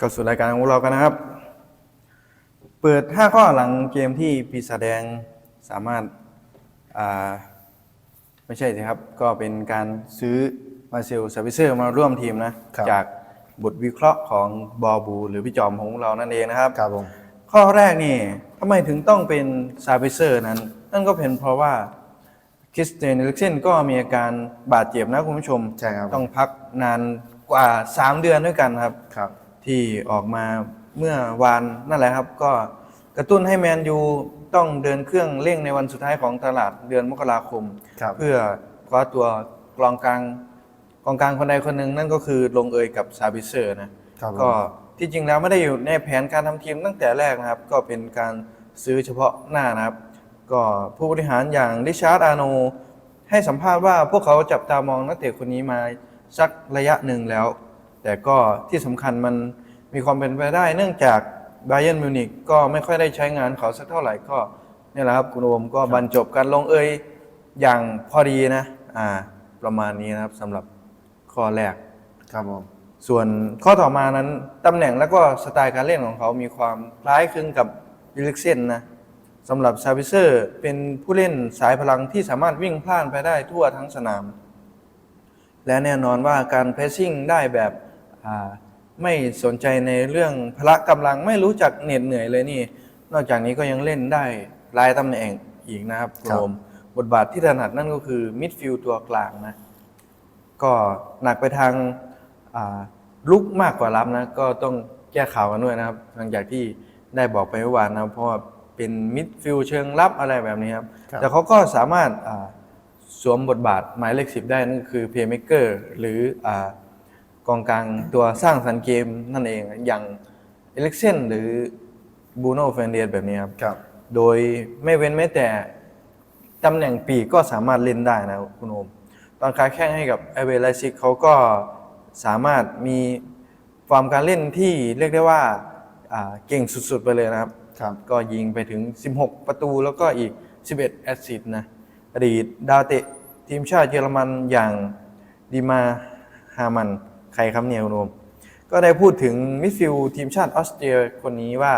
เข้าสู่รายการของเรากันนะครับ เปิด 5 ข้อหลังเกมที่ปีศาจแดงสามารถอ่าไม่ใช่สิครับ ก็เป็นการซื้อมาเซลซาวิเซอร์มาร่วมทีมนะครับจากบทวิเคราะห์ของบอบู หรือพี่จอมของเรานั่นเองนะครับครับผมข้อแรกนี่ทำไมถึงต้องเป็นซาวิเซอร์นั้น นั่นก็เป็นเพราะว่าคริสเตียนเอลิกเซนก็มีอาการบาดเจ็บนะคุณผู้ชมใช่ครับต้องพักนานกว่า 3 เดือนด้วยกันครับครับ ที่ออกมาเมื่อวานนั่นแหละครับ ก็กระตุ้นให้แมนยูต้องเดินเครื่องเร่งในวันสุดท้ายของตลาดเดือนมกราคม ครับ เพื่อคว้าตัวกองกลางกองกลางคนใดคนหนึ่งนั่นก็คือลงเอยกับซาบิเซอร์นะ ครับผมก็ที่จริงแล้วไม่ได้อยู่ในแผนการทำทีมตั้งแต่แรกนะครับ ก็เป็นการซื้อเฉพาะหน้านะครับ ก็ผู้บริหารอย่างริชาร์ดอาโน ให้สัมภาษณ์ว่าพวกเขาจับตามองนักเตะคนนี้มาสักระยะหนึ่งแล้ว แต่ก็ที่สำคัญมันมีความเป็นไปได้ เนื่องจากไบเ e นมิวนิกก็ไม่ค่อยได้ใช้งานเขาสักเท่าไหร่ก็นี่แหละครับคุณโอมก็บรรจบกันลงเอยอย่างพอดีนะอ่าประมาณนี้นะครับสำหรับข้อแรก ครับผม ส่วนข้อต่อมานั้นตำแหน่งและก็สไตล์การเล่นของเขามีความคล้ายคลึงกับยูริกเซนนะสำหรับซาวิเซอร์เป็นผู้เล่นสายพลังที่สามารถวิ่งพล่านไปได้ทั่วทั้งสนาม และแน่นอนว่าการเพรสซิ่งได้แบบอ่า ไม่สนใจในเรื่องพละกำลังไม่รู้จักเหน็ดเหนื่อยเลยนี่ นอกจากนี้ก็ยังเล่นได้หลายตำแหน่งอีกนะครับโรมบทบาทที่ถนัดนั่นก็คือมิดฟิลด์ตัวกลางนะก็หนักไปทางอ่าลุกมากกว่ารับนะก็ต้องแก้ข่าวกันด้วยนะครับ หลังจากที่ได้บอกไปเมื่อวานนะเพราะว่าเป็นมิดฟิลด์เชิงรับอะไรแบบนี้ครับครับแต่เขาก็สามารถอ่าสวมบทบาทหมายเลขสิบได้นั่นก็คือเพย์เม k เกอร์หรืออา กองกลางตัวสร้างสรรค์เกมนั่นเองอย่างเอเล็กเซนหรือบูโน่เฟนเดียแบบนี้ครับ ครับ โดยไม่เว้นแม้แต่ตำแหน่งปีกก็สามารถเล่นได้นะคุณโอม ตอนค้าแข่งให้กับไอเวลไลซิกเขาก็สามารถมีฟอร์มการเล่นที่เรียกได้ว่าอ่าเก่งสุดๆไปเลยนะครับ ครับ ก็ยิงไปถึง 16 ประตูแล้วก็อีก 11 แอสซิสต์นะ อดีตดาวเตะทีมชาติเยอรมันอย่างดีมาฮามัน ใครครับเนี่ยคุณโอมก็ได้พูดถึงมิดฟิลด์ทีมชาติออสเตรียคนนี้ว่า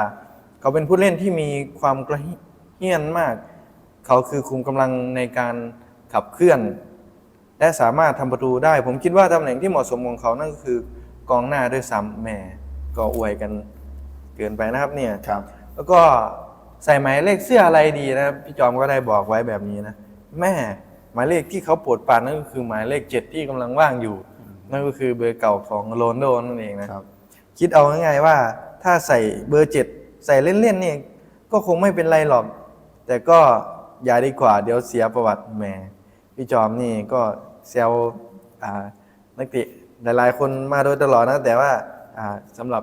เขาเป็นผู้เล่นที่มีความกระเฮี้ยนมาก เขาคือคุมกำลังในการขับเคลื่อน และสามารถทำประตูได้ ผมคิดว่าตำแหน่งที่เหมาะสมของเขานั่นก็คือกองหน้าด้วยซ้ำแหม่ก็อวยกันเกินไปนะครับเนี่ยครับ แล้วก็ใส่หมายเลขเสื้ออะไรดีนะครับพี่จอมก็ได้บอกไว้แบบนี้นะแม่หมายเลขที่เขาโปรดปรานนั่นก็คือหมายเลขเจ็ดที่กำลังว่างอยู่ นั่นก็คือเบอร์เก่าของโรนลโดนั่นเองนะครับ คิดเอาง่ายๆว่าถ้าใส่เบอร์เจ็ดใส่เล่นๆนี่ก็คงไม่เป็นไรหรอก แต่ก็อย่าดีกว่าเดี๋ยวเสียประวัติแหมพี่จอมนี่ก็เซลอ่านักเตะหลายๆ คนมาโดยตลอดนะ แต่ว่าอ่าสำหรับ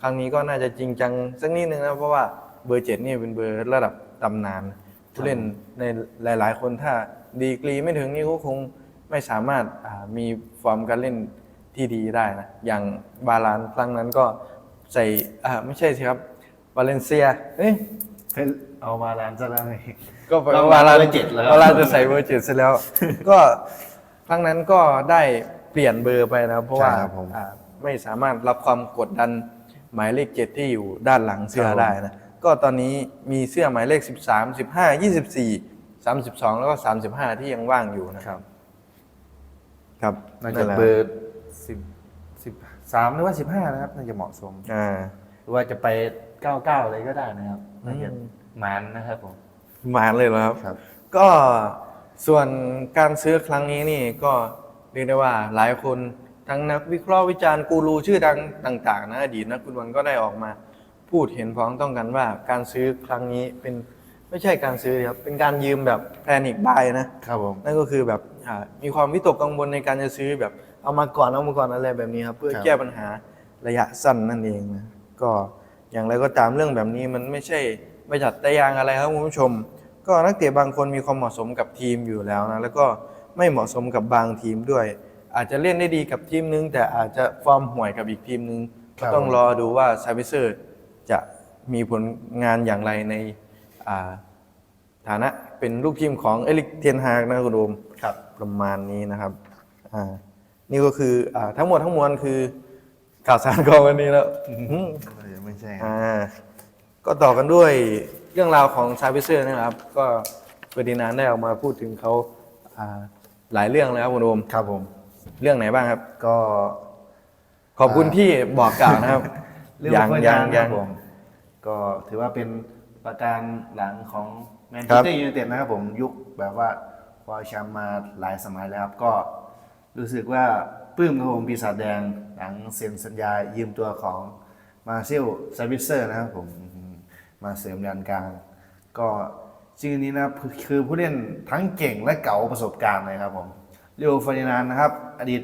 ครั้งนี้ก็น่าจะจริงจังสักนิดนึงนะ เพราะว่าเบอร์เจ็ดนี่เป็นเบอร์ระดับตำนานผู้เล่นในหลาย ๆ คนถ้าดีกรีไม่ถึงนี่ก็คง ไม่สามารถอ่ามีฟอร์มการเล่นที่ดีได้นะ อย่างบาลานครั้งนั้นก็ใส่อ่าไม่ใช่สิครับวาเลนเซียเอ้ยเป็นเอามาลานซะแล้วไงก็แปลต้องว่ามาวาเบลาอร์เจ็ดแล้ววาลาจะใส่เบอร์เจ็ดเสร็จแล้ว ก็ครั้งนั้นก็ได้เปลี่ยนเบอร์ไปนะครับเพราะว่าใช่ครับผมอ่าไม่สามารถรับความกดดันหมายเลขเจ็ดที่อยู่ด้านหลังเสื้อครับผมได้นะก็ตอนนี้มีเสื้อหมายเลข 13 15 24 32 แล้วก็ 35 ที่ยังว่างอยู่นะครับ ครับน่านั่จะนแหละเบอร์สิบสิบสามหรือว่าสิบห้านะครับ น่าจะเหมาะสมอ่าหรือว่าจะไปเก้าเก้าเลยก็ได้นะครับน่าจะอืมมันนะครับผมหมานเลยเหรอครับครับ ก็ส่วนการซื้อครั้งนี้นี่ก็เรียกได้ว่าหลายคนทั้งนักวิเคราะห์วิจารณ์กูรูชื่อดังต่าง ๆ นะอดีตนักฟุตบอลก็ได้ออกมา พูดเห็นพ้องต้องกันว่าการซื้อครั้งนี้เป็น ไม่ใช่การซื้อครับ เป็นการยืมแบบแพนิกบายนะ ครับผม นั่นก็คือแบบอ่ามีความวิตกกังวลในการจะซื้อแบบเอามาก่อนเอามาก่อนอะไรแบบนี้ครับเพื่อครับ แก้ปัญหาระยะสั้นนั่นเองนะก็อย่างไรก็ตามเรื่องแบบนี้มันไม่ใช่ไม่จัดแต่ยางอะไรครับคุณผู้ชม ก็นักเตะบางคนมีความเหมาะสมกับทีมอยู่แล้วนะแล้วก็ไม่เหมาะสมกับบางทีมด้วย อาจจะเล่นได้ดีกับทีมนึง แต่อาจจะฟอร์มห่วยกับอีกทีมนึงครัก็บต้องรอดูว่าซาวิเซอร์จะมีผลงานอย่างไรในอ่า ฐานะเป็นลูกทีมของเอลิกเทียนฮากนะคุณโดมครับประมาณนี้นะครับอ่านี่ก็คืออาทั้งหมดทั้งมวลคือข่าวสารของวันนี้แล้วไม่ใช่ครับอ่าก็ต่อกันด้วยเรื่องราวของซาบิเซอร์นะครับ ก็เฟอร์ดินานด์ได้ออกมาพูดถึงเขาอ่าหลายเรื่องแล้วครับคุณโอมครับผม เรื่องไหนบ้างครับ ก็ ขอบคุณที่บอกกล่าวนะครับ เรื่องยังเฟอร์ยันางนด์คยัรังบผมก็ถือว่าเป็น ประการหลังของแมนคเชรัสบเตอร์ยูไนเต็ดนะครับผมยุคแบบว่าคว้าแชมป์มาหลายสมัยแล้วครับก็รู้สึกว่าปลื้มครับผมปีศาจแดงหลังเซ็นสัญญายืมตัวของมาเซลซาบิเซอร์นะครับผมมาเสริมแดนกลาง ก็ชื่อนี้นะครับคือคือผู้เล่นทั้งเก่งและเก๋าประสบการณ์เลยครับผมเรียวฟาร์ดินานด์นะครับ อดีต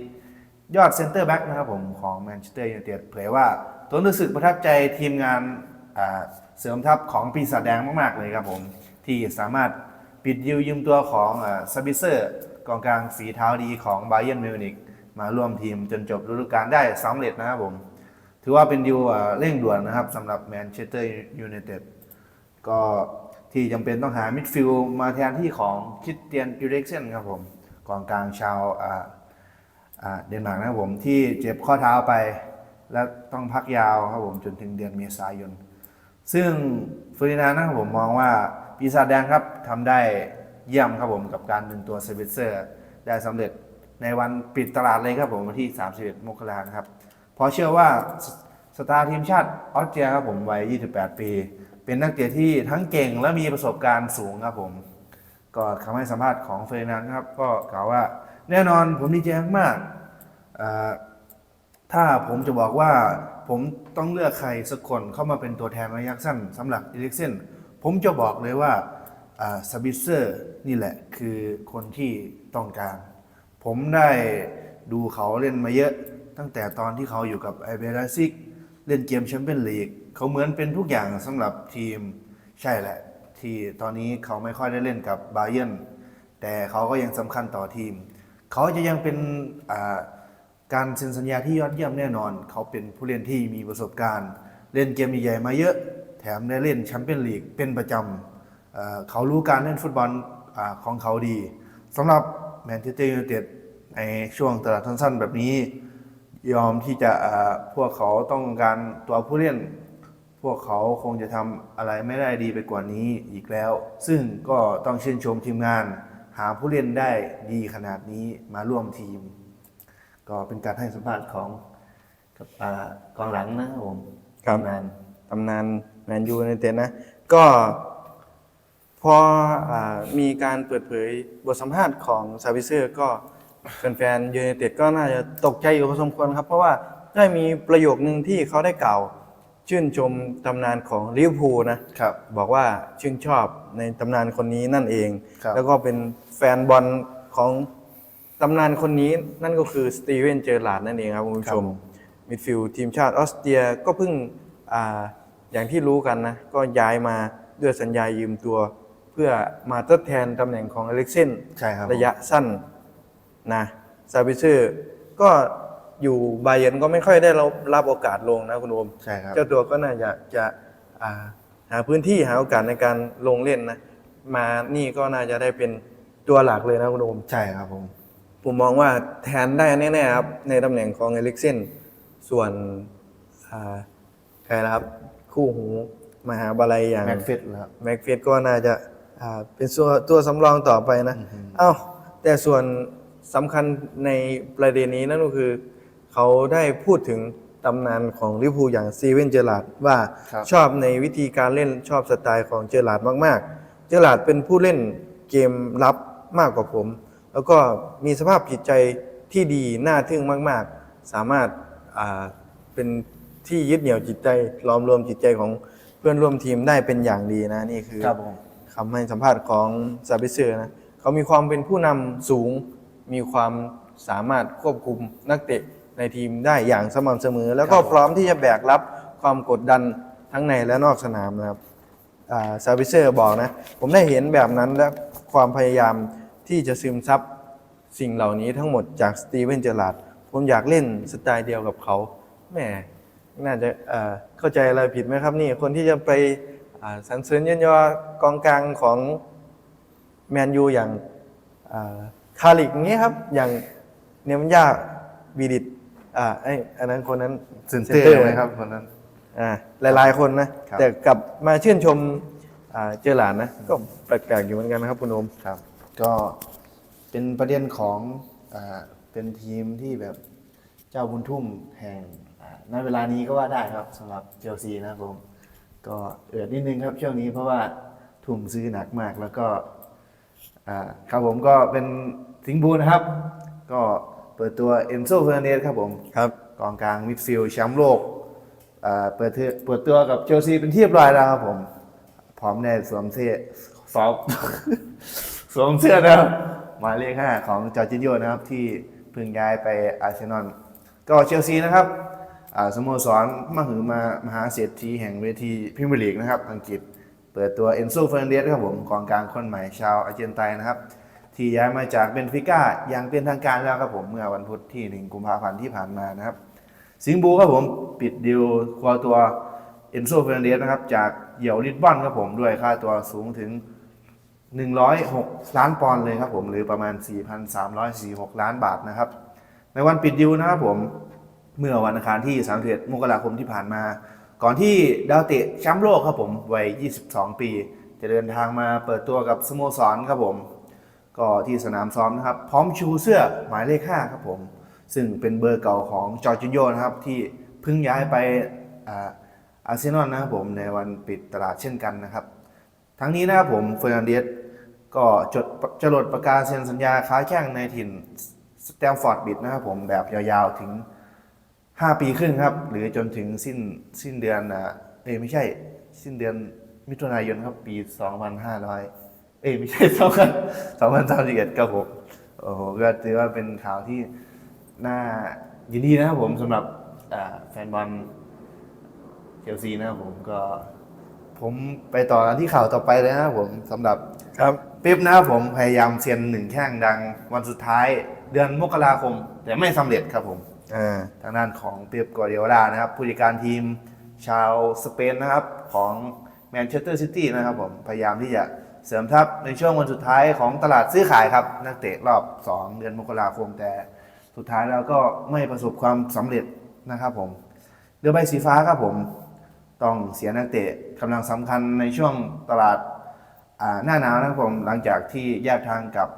ยอดเซนเตอร์แบ็กนะครับผมของแมนเชสเตอร์ยูไนเต็ดเผยว่าตัวรู้สึกประทับใจทีมงานอ่า เสริมทัพของปีศาจแดงมากๆเลยครับผม ที่สามารถปิดยิวยืมตัวของซาบิเซอร์กองกลางฝีเท้าดีของไบเ e นมิวนิกมาร่วมทีมจนจบฤดูกาลได้สำเร็จนะครับผม ถือว่าเป็นดิวเร่งด่วนนะครับสำหรับแมนเชสเตอร์ยูไนเต็ดก็ที่จำเป็นต้องหามิดฟิลด์มาแทนที่ของคริสเตียนอิเล็กเซนครับผมกองกลางชาวเดนมาร์กนะครับผมที่เจ็บข้อเท้าไป และต้องพักยาวครับผมจนถึงเดือนเมษายน ซึ่งเฟอร์ดินานนะครับผมมองว่าปีศาจแดงครับทำได้เยี่ยมครับผมกับการดึงตัวเซเวเซอร์ ได้สำเร็จในวันปิดตลาดเลยครับผมวันที่ 31 มกราคมครับเพราะเชื่อว่าสตาร์ทีมชาติออสเตรียครับผมวัย 28 ปี เป็นนักเตะที่ทั้งเก่งและมีประสบการณ์สูงครับผม ก็คำให้สัมภาษณ์ของเฟรนันครับ ก็กล่าวว่าแน่นอนผมดีใจมากๆอ่า ถ้าผมจะบอกว่าผมต้องเลือกใครสักคนเข้ามาเป็นตัวแทนระยะสั้นสำหรับอีลิกเซนผมจะบอกเลยว่าซาบิเซอร์นี่แหละคือคนที่ต้องการ ผมได้ดูเขาเล่นมาเยอะตั้งแต่ตอนที่เขาอยู่กับไอเบราซิกเล่นเกมแชมเปี้ยนลีกเขาเหมือนเป็นทุกอย่างสำหรับทีมใช่แหละ ที่ตอนนี้เขาไม่ค่อยได้เล่นกับบาเย r n แต่เขาก็ยังสำคัญต่อทีม เขาจะยังเป็นอ่า การเซ็นสัญญาที่ยอดเยี่ยมแน่นอน เขาเป็นผู้เล่นที่มีประสบการณ์ เล่นเกมใหญ่ๆมาเยอะ แถมได้เล่นแชมเปี้ยนลีกเป็นประจำเเขารู้การเล่นฟุตบอลอของเขาดีสำหรับแมนเชสเตอร์ยูไนเต็ดในช่วงตลาดสั้นๆ แบบนี้ ยอมที่จะพวกเขาต้องการตัวผู้เล่น พวกเขาคงจะทำอะไรไม่ได้ดีไปกว่านี้อีกแล้ว ซึ่งก็ต้องชื่นชมทีมงาน หาผู้เล่นได้ดีขนาดนี้มาร่วมทีม ก็เป็นการให้สัมภาษณ์ของกับอ่ากองหลังนะครับผมครับทีมงานตำนานแมนยูในเต็ดนะ ก็พออามีการเปิดเผยบทสัมภาษณ์ของซาวิเซอร์ก็แฟนๆยูไนเต็ดก็น่าจะตกใจอยู่พอสมควรครับ เพราะว่าได้มีประโยคนึงที่เขาได้กล่าวชื่นชมตำนานของลิเวอร์พูลนะครับบอกว่าชื่นชอบในตำนานคนนี้นั่นเองครับแล้วก็เป็นแฟนบอลของ ตำนานคนนี้นั่นก็คือสตีเวนเจอร์ลาร์ดนั่นเองครับคุณผู้ชมมิดฟิลด์ทีมชาติออสเตรียก็เพิ่งอาอย่างที่รู้กันนะ ก็ย้ายมาด้วยสัญญายืมตัว เพื่อมาทดแทนตำแหน่งของอเล็กเซนใช่ครับระยะสั้นนะซาบิเซอร์ก็อยู่ไบาเยร์นก็ไม่ค่อยได้รับรับโอกาสลงนะคุณโอมใช่ครับเจ้าตัวก็น่าจะจะอ่าหาพื้นที่หาโอกาสในการลงเล่นนะ มานี่ก็น่าจะได้เป็นตัวหลักเลยนะคุณโอมใช่ครับผม ผมมองว่าแทนได้แน่ๆครับในตำแหน่งของเอลิกเซนส่วนอ่าใครนะครับ คู่หูมหาบาลัยอย่างแม็กฟิตครับ แม็กเฟสก็น่าจะอ่าเป็นตัวตัวสำรองต่อไปนะ เอ้า แต่ส่วนสำคัญในประเด็นนี้นั่นก็คือ เขาได้พูดถึงตำนานของลิเวอร์พูลอย่างซีเวนเจอร์ลาร์ดว่าครับ ชอบในวิธีการเล่นชอบสไตล์ของเจอร์ลาร์ดมากๆ เจอร์ลาร์ดเป็นผู้เล่นเกมรับมากกว่าผม แล้วก็มีสภาพจิตใจที่ดีน่าทึ่งมาก ๆ สามารถอ่าเป็นที่ยึดเหนี่ยวจิตใจล้อมรวมจิตใจของเพื่อนร่วมทีมได้เป็นอย่างดีนะนี่คือครับผมคำให้สัมภาษณ์ของซาบิเซอร์นะเขามีความเป็นผู้นำสูง มีความสามารถควบคุมนักเตะในทีมได้อย่างสม่ำเสมอ แล้วก็ครับผมพร้อมที่จะแบกรับความกดดันทั้งในและนอกสนามนะครับซาบิเซอร์บอกนะ ผมได้เห็นแบบนั้นและความพยายาม ที่จะซึมซับสิ่งเหล่านี้ทั้งหมดจากสตีเวนเจอร์ลาร์ดผมอยากเล่นสไตล์เดียวกับเขาแหมน่าจะเอ่อเข้าใจอะไรผิดไหมครับนี่คนที่จะไปอ่าสรรเสริญเยันยอกองกลางของแมนยูอย่างอ่าคาลิกอย่างนี้ครับ อย่างเนมยาวีดิตอ่าไอ้อันนั้นคนนั้นเซนเตอร์นะครับคนนั้นอ่าหลายๆคนนะครับแต่กลับมาชื่นชมอ่าเจอหลานนะ ก็แปลกๆอยู่เหมือนกันนะครับคุณโอมครับ ก็เป็นประเด็นของอ่าเป็นทีมที่แบบเจ้าบุญทุ่มแห่งอ่าในเวลานี้ก็ว่าได้ครับสำหรับเชลซีนะครับผม ก็เอือดนิดนึงครับช่วงนี้เพราะว่าทุ่มซื้อหนักมากแล้วก็อ่าครับผมก็เป็นสิงห์บูนะครับ ก็เปิดตัวเอนโซเฟอร์เนสครับผมครับกองกลางมิดฟิลด์แชมป์โลกอ่าเปิดเทเปิดตัวกับเชลซีเป็นที่เรียบร้อยแล้วครับผม พร้อมได้สวมเสื้อสวม สวมเสื้อนะครับหมายเลขห้าของจอร์จินโยนะครับ ที่เพิ่งย้ายไปอาร์เซนอลก็เชลซีนะครับอ่าสโมสรมหึมามหาเศรษฐีแห่งเวทีพรีเมียร์ลีกนะครับ อังกฤษเปิดตัวเอนโซเฟอร์นันเดสครับผมกองกลางคนใหม่ชาวอาร์เจนไตนนะครับ ที่ย้ายมาจากเบนฟิก้าอย่างเป็นทางการแล้วครับผมเมื่อวันพุธที่ 1 กุมภาพันธ์ที่ผ่านมานะครับ สิงบูครับผมปิดดีลคว้าตัวเอนโซเฟอรนเดสนะครับจากเหยี่ยวลิสบอนครับผมด้วยค่าตัวสูงถึง 106 ล้านปอนด์เลยครับผมหรือประมาณ 4,346 ล้านบาทนะครับ ในวันปิดดิวนะครับผมเมื่อวันอังคารที่31มกราคมที่ผ่านมา ก่อนที่ดาวเตะแชมป์โลกครับผมวัย 22 ปี จะเดินทางมาเปิดตัวกับสโมสรครับผม ก็ที่สนามซ้อมนะครับ พร้อมชูเสื้อหมายเลข 5 ครับผม ซึ่งเป็นเบอร์เก่าของจอร์จินโยนะครับ ที่เพิ่งย้ายไปอาอาร์เซนอลนะครับผมในวันปิดตลาดเช่นกันนะครับ ทั้งนี้นะครับผมเฟอร์นันเดส ก็จดจรดประกาศเซ็นสัญญาค้าแข่งในถิ่นสแตมฟอร์ดบิดนะครับผมแบบยาวๆถึง 5 ปีครึ่งครับ หรือจนถึงสิ้นสิ้นเดือนอะเอ้ไม่ใช่ สิ้นเดือนมิถุนายนครับปี 2500 เอ้ยไม่ใช่2 2031ครับผมโอ้โหก็ถือว่าเป็นข่าวที่น่ายินดีนะครับผมสำหรับแฟนบอลเชลซีนะครับผมก็ผมไปต่อกันที่ข่าวต่อไปเลยนะครับผมสำหรับครับ ป๊ปนะครับผมพยายามเซียนหนึ่งแข้งดังวันสุดท้าย เดือนมกราคม แต่ไม่สำเร็จครับผมอ่าทางด้านของเป๊ปกวาร์ดิโอลานะครับ ผู้จัดการทีมชาวสเปนนะครับของแมนเชสเตอร์ซิตี้นะครับผมพยายามที่จะเสริมทัพในช่วงวันสุดท้ายของตลาดซื้อขายครับ นักเตะรอบ 2 เดือนมกราคมแต่สุดท้ายแล้วก็ไม่ประสบความสำเร็จนะครับผมเรือใบสีฟ้าครับผม ต้องเสียนักเตะกำลังสำคัญในช่วงตลาดอ่า หน้าหนาวนะครับผมหลังจากที่แยกทางกับ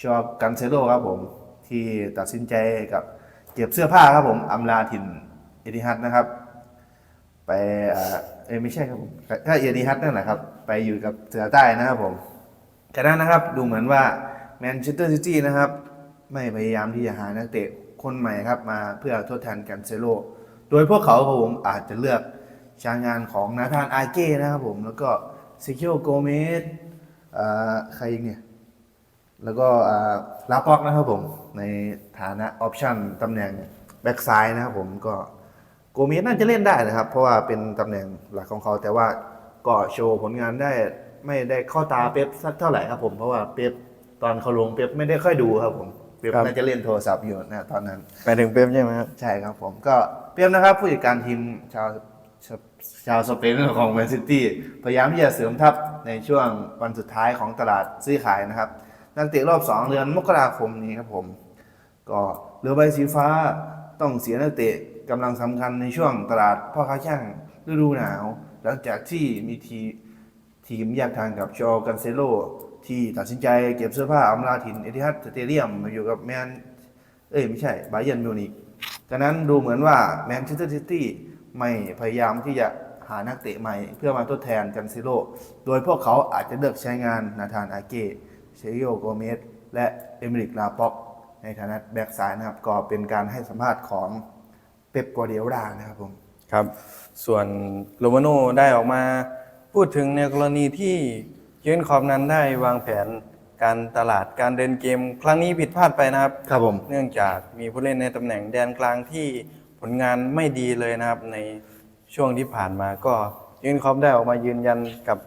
ชอกันเซโลครับผมที่ตัดสินใจกับเก็บเสื้อผ้าครับผมอำลาถิ่นเอติฮัดนะครับ ไปเอไม่ใช่ครับผมถ้าเอติฮัดนั่นแหละครับ ไปอยู่กับเสือใต้นะครับผมจากนั้นนะครับดูเหมือนว่าแมนเชสเตอร์ซิตี้นะครับ ไม่พยายามที่จะหานักเตะคนใหม่ครับมาเพื่อทดแทนกันเซโลโดยพวกเขาครับผมอาจจะเลือกชางานของนาธานอาเก้นะครับผมแล้วก็ ซิคิโอโกเมสอ่าใครอีกเนี่ย แล้วก็อ่าลาป็อกนะครับผม ในฐานะออปชั่นตำแหน่งแบ็กซ้ายนะครับผมก็โกเมสน่าจะเล่นได้นะครับ เพราะว่าเป็นตำแหน่งหลักของเขา แต่ว่าก็โชว์ผลงานได้ไม่ได้เข้าตาเป๊ปสักเท่าไหร่ครับผมเพราะว่าเป๊ปตอนเขาลงเป๊ปไม่ได้ค่อยดูครับผมเป๊ปครับน่าจะเล่นโทรศัพท์อยู่นะตอนนั้นไปถึงเป๊ปใช่ไหมครับใช่ครับผมก็เปียมนะครับผู้จัดการทีมชาว ชาวสเปนของแมนซิตี้พยายามที่จะเสริมทัพในช่วงวันสุดท้ายของตลาดซื้อขายนะครับ นักเตะรอบ 2 เดือนมกราคมนี้ครับผม ก็เรือใบสีฟ้าต้องเสียนักเตะกำลังสำคัญในช่วงตลาดพ่อค้าแข่งฤดูหนาว หลังจากที่มีทีทีมแยกทางกับชอกันเซโล ที่ตัดสินใจเก็บเสื้อผ้าอำลาถิ่นเอติฮัดสเตเดียมมาอยู่กับแมนเอ้ยไม่ใช่บาเยร์นมิวนิกดังนั้นดูเหมือนว่าแมนเชสเตอร์ซิตี้ ไม่พยายามที่จะหานักเตะใหม่เพื่อมาทดแทนกันซิโลโดยพวกเขาอาจจะเลือกใช้งานนาธานอาเก้เชโยโกเมสและเอมิริกลาป็อก ในฐานะแบ็กซ้ายนะครับ ก็เป็นการให้สัมภาษณ์ของเป๊ปกัวเดียลานะครับผม ครับ ส่วนโรมาโน่ได้ออกมาพูดถึงในกรณีที่เยนคอปนั้นได้วางแผนการตลาดการเดินเกม ครั้งนี้ผิดพลาดไปนะครับ ครับผม เนื่องจากมีผู้เล่นในตำแหน่งแดนกลางที่ผ ลงานไม่ดีเลยนะครับ ในช่วงที่ผ่านมาก็เยนคอปได้ออกมายืนยันกับ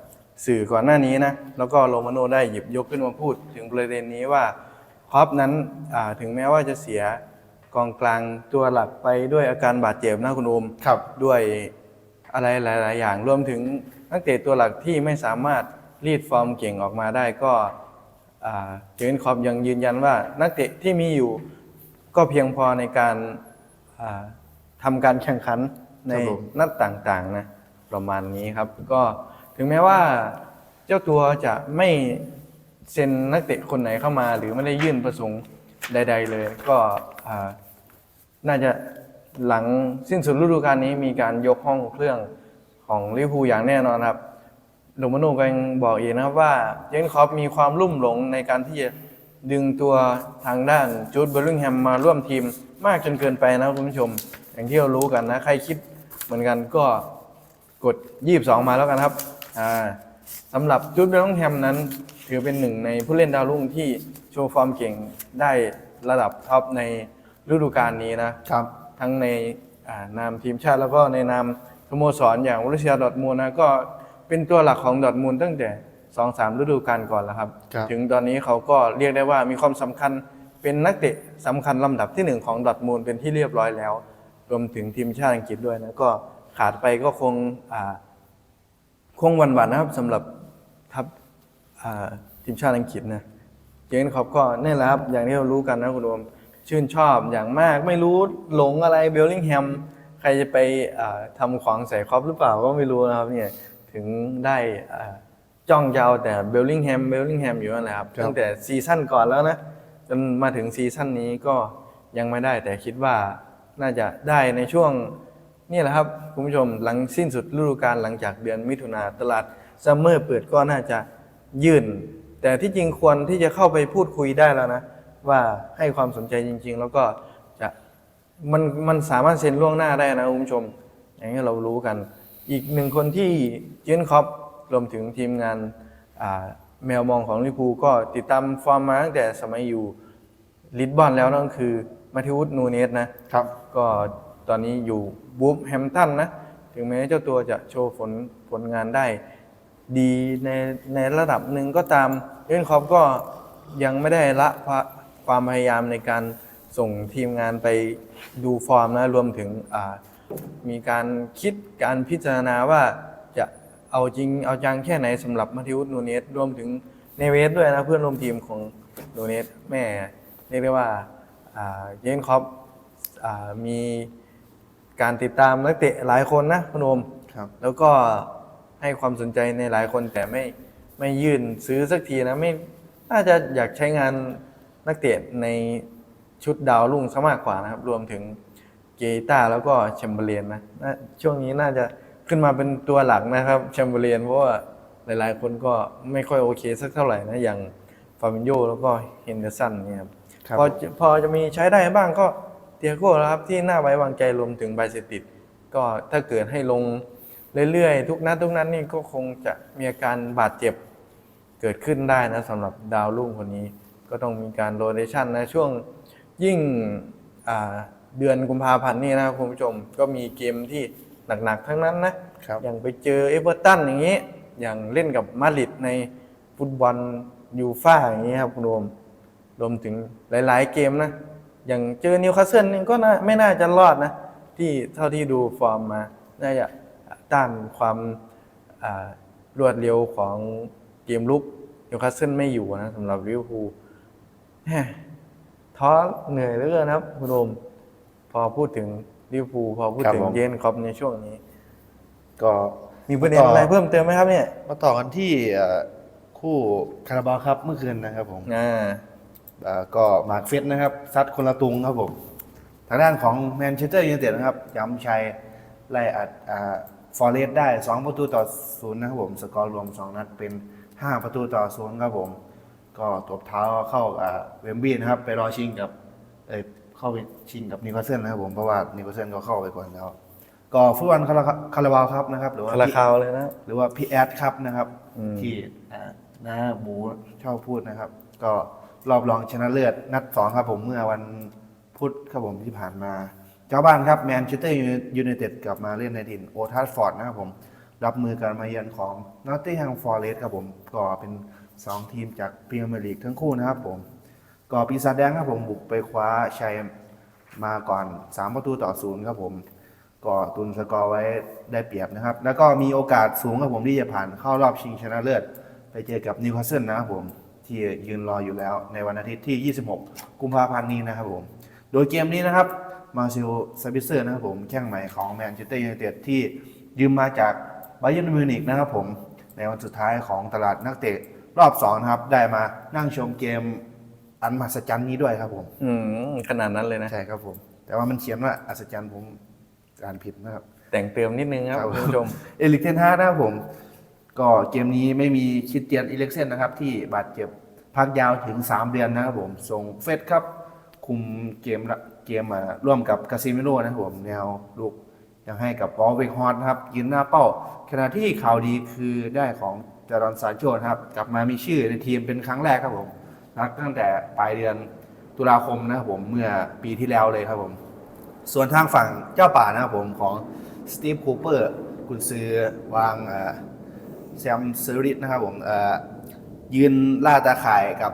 สื่อก่อนหน้านี้นะแล้วก็โรมาโน่ได้หยิบยกขึ้นมาพูด ถึงประเด็นนี้ว่าคอปนั้นอ่าถึงแม้ว่าจะเสียกองกลางตัวหลักไปด้วยอาการบาดเจ็บนะคุณอุมครับด้วยอะไรหลาย ๆ อย่างรวมถึงนักเตะตัวหลักที่ไม่สามารถรีดฟอร์มเก่งออกมาได้ก็อ่าเจอร์เกนคล็อปยังยืนยันว่านักเตะที่มีอยู่ก็เพียงพอในการอ่า ทำการแข่งขันในครับผม นัดต่างๆนะประมาณนี้ครับ ก็ถึงแม้ว่าเจ้าตัวจะไม่เซ็นนักเตะคนไหนเข้ามา หรือไม่ได้ยื่นประสงค์ใด ๆ เลย ก็อ่าน่าจะหลังสิ้นสุดฤดูกาลนี้มีการยกห้องเครื่องของลิเวอร์พูลอย่างแน่นอนครับ โรมาโน่ก็ยังบอกอีกนะครับว่าเจนคอปมีความลุ่มหลงในการที่จะดึงตัวทางด้านจูดเบลลิงแฮมมาร่วมทีมมากจนเกินไปนะคุณผู้ชม อย่างที่เรารู้กันนะ ใครคิดเหมือนกันก็กด 22 มาแล้วกันครับอ่าสำหรับจูดเบลลิงแฮมนั้น ถือเป็นหนึ่งในผู้เล่นดาวรุ่งที่โชว์ฟอร์มเก่งได้ระดับท็อปในฤดูกาลนี้นะครับ ทั้งในอ่านามทีมชาติแล้วก็ในนามสโมสรอย่างวอรุเซียดอร์ทมูลนะก็เป็นตัวหลักของดอร์ทมูลตั้งแต่2อสามฤดูกาลก่อนแล้วครับครับ ถึงตอนนี้เขาก็เรียกได้ว่ามีความสำคัญเป็นนักเตะสำคัญลำดับที่หนึ่งของดอร์ทมูลเป็นที่เรียบร้อยแล้ว รวมถึงทีมชาติอังกฤษด้วยนะก็ขาดไปก็คงอ่าคงหวันๆนะครับสำหรับทัพอ่าทีมชาติอังกฤษนะเจนคอบก็นี่แหละครับอย่างที่เรารู้กันนะคุณโอมชื่นชอบอย่างมากไม่รู้หลงอะไรเบลลิงแฮมใครจะไปอ่าทำขวางใส่ครอปหรือเปล่าก็ไม่รู้นะครับเนี่ยถึงได้อ่าจ้องยาวแต่เบลลิงแฮมเบลลิงแฮมอยู่นั่นแหละครับครับตั้งแต่ซีซั่นก่อนแล้วนะจนมาถึงซีซั่นนี้ก็ยังไม่ได้แต่คิดว่า น่าจะได้ในช่วงนี่แหละครับคุณผู้ชมหลังสิ้นสุดฤดูกาลหลังจากเดือนมิถุนาตลาดซัมเมอร์เปิดก็น่าจะยื่น แต่ที่จริงควรที่จะเข้าไปพูดคุยได้แล้วนะ ว่าให้ความสนใจจริง ๆ แล้วก็จะมันมันสามารถเซ็นล่วงหน้าได้นะคุณผู้ชม อย่างที่เรารู้กัน อีกหนึ่งคนที่เจนคอปรวมถึงทีมงานแมวมองของลิพูก็ติดตามฟอร์มมาตั้งแต่สมัยอยู่ลิสบอนแล้วนั่นคือมาธิวุฒนูเนสนะครับ ก็ตอนนี้อยู่บูฟแฮมตันนะ ถึงแม้เจ้าตัวจะโชว์ผลผลงานได้ ดีในในระดับหนึ่งก็ตามเล่นคอปก็ยังไม่ได้ละความความพยายามในการส่งทีมงานไปดูฟอร์มนะ รวมถึงมีการคิดการพิจารณาว่าจะเอาจริงเอาจังแค่ไหนสำหรับมาธิวุฒนูเนสรวมถึงเนเวสด้วยนะเพื่อนร่วมทีมของนูเนสแม่เรียกได้ว่าเยนคอป มีการติดตามนักเตะหลายคนนะคุณโอมครับแล้วก็ให้ความสนใจในหลายคนแต่ไม่ไม่ยื่นซื้อสักทีนะไม่น่าจะอยากใช้งานนักเตะในชุดดาวรุ่งซะมากกว่านะครับ รวมถึงเกตาแล้วก็แชมเบอร์เลนนะน่าช่วงนี้น่าจะขึ้นมาเป็นตัวหลักนะครับแชมเบอร์เลนเพราะว่าหลายๆ คนก็ไม่ค่อยโอเคสักเท่าไหร่นะอย่างฟาบินโยแล้วก็เฮนเดอร์สันเนี่ยครับครับพอจะพอจะมีใช้ได้บ้างก็ เตียโก้แล้วครับที่น่าไว้วางใจรวมถึงไบเซติดก็ถ้าเกิดให้ลงเรื่อยๆ ทุกนัดทุกนัดนี่ก็คงจะมีอาการบาดเจ็บเกิดขึ้นได้นะสำหรับดาวรุ่งคนนี้ ก็ต้องมีการโรเ t ชันนะช่วงยิ่งอ่าเดือนกุมภาพันธ์นี่นะครับคุณผู้ชมก็มีเกมที่หนักๆ ทั้งนั้นนะครับอย่างไปเจอเอเวอร์ตันอย่างนี้ อย่างเล่นกับมาดริดในฟุตบอลยูฟ่าอย่างนี้ครับคุณโดมรวมถึงหลาย ๆ เกมนะ อย่างเจอนิวคาสเซิลนี่ก็น่าไม่น่าจะรอดนะ ที่เท่าที่ดูฟอร์มมา น่าจะต้านความอ่ารวดเร็วของเกมลุกนิวคาสเซิลไม่อยู่นะสำหรับลิเวอร์พูลแหม่ท้อเหนื่อยเหลือเกินนะครับคุณโรมพอพูดถึงลิเวอร์พูลพอพูดครับถึงผมเยนครอปในช่วงนี้ ก็มีประเด็นอะไรเพิ่มเติมไหมครับเนี่ย มาต่อกันที่เอ่อคู่คาราบาวครับเมื่อคืนนะครับผมอ่าเอ่อ ก็มาร์คเฟสนะครับซัดคนละตุงครับผมทางด้านของแมนเชสเตอร์ยูไนเต็ดนะครับย้ำชัยไล่อัดฟอร์เรสได้ 2 ประตูต่อศูนย์นะครับผม สกอร์รวม 2 นัดเป็น 5 ประตูต่อศูนย์ครับผม ก็ตบเท้าเข้าอ่าเวมบลีนะครับ ไปรอชิงกับเอยเข้าไปชิงกับนิโคลเซนนะครับผมเพราะว่านิโคลเซนก็เข้าไปก่อนแล้ว ก็ฟุตบอลคาราคาราบาวครับนะครับ หรือว่าคาราคาวเลยนะหรือว่าพี่แอดครับนะครับอืมที่อ่าน้าหมูชอบพูดนะครับ ก็ รอบรองชนะเลิศนัดสองครับผมเมื่อวันพุธครับผมที่ผ่านมา เจ้าบ้านครับแมนเชสเตอร์ยูไนเต็ดกลับมาเล่นในถิ่นโอทัสฟอร์ดนะครับผมรับมือการมาเยือนของนอตติงแฮมฟอร์เรสครับผมก็เป็น 2 ทีมจากพรีเมียร์ลีกทั้งคู่นะครับผมก็ปีศาจแดงครับผมบุกไปคว้าชัยมาก่อน 3 ประตูต่อศูนย์ครับผมก็ตุนสกอร์ไว้ได้เปรียบนะครับ แล้วก็มีโอกาสสูงครับผมที่จะผ่านเข้ารอบชิงชนะเลิศ ไปเจอกับนิวคาสเซิลนะครับผม ที่ยืนรออยู่แล้วในวันอาทิตย์ที่ 26 กุมภาพันธ์นี้นะครับผม โดยเกมนี้นะครับมาซิลซาบิเซอร์นะครับผมแข้งใหม่ของแมนเชสเตอร์ยูไนเต็ดที่ยืมมาจากไบเย r n มิวนิกนะครับผม ในวันสุดท้ายของตลาดนักเตะรอบ2นะครับ ได้มานั่งชมเกมอันมหัศจรรย์นี้ด้วยครับผม อืมขนาดนั้นเลยนะ ใช่ครับผม แต่ว่ามันเขียนว่าอัศจรรย์ผมอ่านผิดนะครับ แต่งเติมนิดนึงครับครับคุณผู้ชม เอลิกเทนฮาร์นะครับผม ก็เกมนี้ไม่มีคิดเตียนอิเล็กเซนนะครับ ที่บาดเจ็บพักยาวถึง 3 เดือนนะครับผมส่งเฟสครับ คุมเกมละเกมมาร่วมกับกาซิมิโร่นะครับผมแนวลูกยังให้กับวอลเวกฮอตนะครับยืนหน้าเป้า ขณะที่ข่าวดีคือได้ของจารอนซานโชนะครับ กลับมามีชื่อในทีมเป็นครั้งแรกครับผมนักตั้งแต่ปลายเดือนตุลาคมนะครับผมเมื่อปีที่แล้วเลยครับผม ส่วนทางฝั่งเจ้าป่านะครับผมของสตีฟคูเปอร์กุนซือวางอ่อ แซมเซอริสนะครับผมเอ่อยืนล่าตาข่ายกับ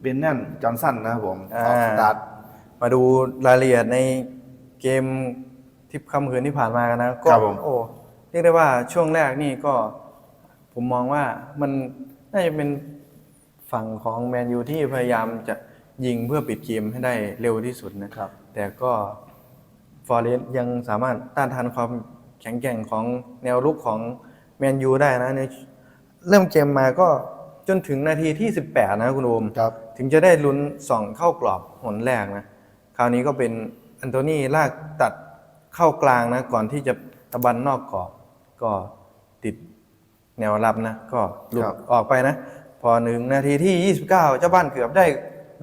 เบนนันจอห์นสันนะครับผมออกสตาร์ทมาดูรายละเอียดในเกมที่ค่ำคืนที่ผ่านมากันนะก็ครับผมโอ้เรียกได้ว่าช่วงแรกนี่ก็ ผมมองว่ามันน่าจะเป็นฝั่งของแมนยูที่พยายามจะยิงเพื่อปิดเกมให้ได้เร็วที่สุดนะครับ แต่ก็ฟอร์เรสยังสามารถต้านทานความแข็งแกร่งของแนวรุกของแมนยูได้นะในเริ่มเกมมาก็จนถึงนาทีที่ 18 นะคุณโอมครับ ถึงจะได้ลุ้นส่องเข้ากรอบหนแรกนะ คราวนี้ก็เป็นอันโตนี่ลากตัดเข้ากลางนะ ก่อนที่จะตะบันนอกกรอบ ก็ติดแนวรับนะ ก็หลุดครับ ออกไปนะ พอหนึ่งนาทีที่ 29 เจ้าบ้านเกือบได้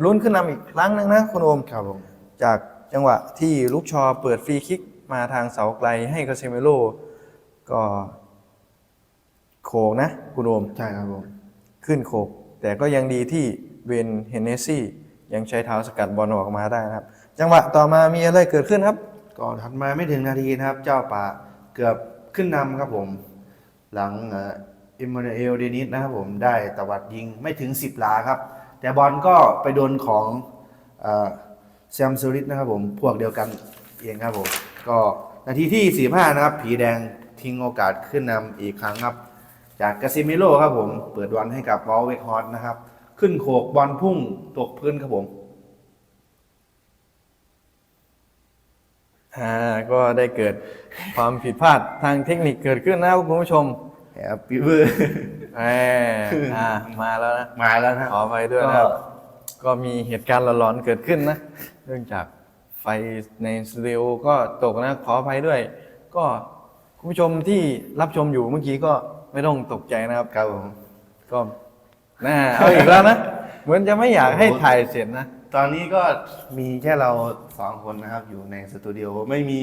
ลุ้นขึ้นนำอีกครั้งหนึ่งนะคุณโอม ครับผมจากจังหวะที่ลูกชอเปิดฟรีคิกมาทางเสาไกลให้คาเซเมโลก็ โขกนะ คุณโอม ใช่ครับผม ขึ้นโขกแต่ก็ยังดีที่เวนเฮนเนซี่ ยังใช้เท้าสกัดบอลออกมาได้นะครับ จังหวะต่อมามีอะไรเกิดขึ้นครับก็ถัดมาไม่ถึงนาทีนะครับ เจ้าป่าเกือบขึ้นนำครับผม หลังเอิมมานูเอลเดนิสนะครับผมได้ตวัดยิงไม่ถึง 10หลาครับ แต่บอลก็ไปโดนของแซมซูริสนะครับผมพวกเดียวกันเองครับผม ก็นาทีที่ 45 นะครับ ผีแดงทิ้งโอกาสขึ้นนำอีกครั้งครับ จากกาซิมิโลครับผม เปิดบอลให้กับวอลเวกฮอตนะครับ ขึ้นโขกบอลพุ่งตกพื้นครับผมอ่าก็ได้เกิดความผิดพลาดทางเทคนิคเกิดขึ้นนะครับคุณผู้ชมแฮปปี้เบอร์แหมอ่ามาแล้วนะมาแล้วนะขออภัยด้วยนะครับ ก็มีเหตุการณ์หลอนๆเกิดขึ้นนะเนื่องจากไฟในสตูดิโอก็ตกนะขออภัยด้วย ก็คุณผู้ชมที่รับชมอยู่เมื่อกี้ก็ ไม่ต้องตกใจนะครับ ครับผมก็น่าเอาอีกแล้วนะ เหมือนจะไม่อยากให้ถ่ายเสร็จนะ ตอนนี้ก็มีแค่เราสองคนนะครับ อยู่ในสตูดิโอไม่มี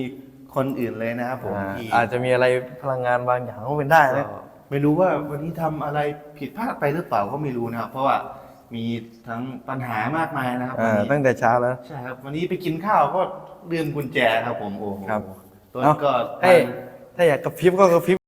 คนอื่นเลยนะครับผมอ่าที่ อาจจะมีอะไรพลังงานบางอย่างก็เป็นได้ก็นะ ไม่รู้ว่าวันนี้ทำอะไรผิดพลาดไปหรือเปล่าก็ไม่รู้นะครับ เพราะว่ามีทั้งปัญหามากมายนะครับอ่าวันนี้ตั้งแต่เช้าแล้ว ใช่ครับ วันนี้ไปกินข้าวก็ลืมกุญแจครับผมโอ้โหครับ ต้นเอ้าก็ให้ถ้าอยากกระพริบก็กระพริบ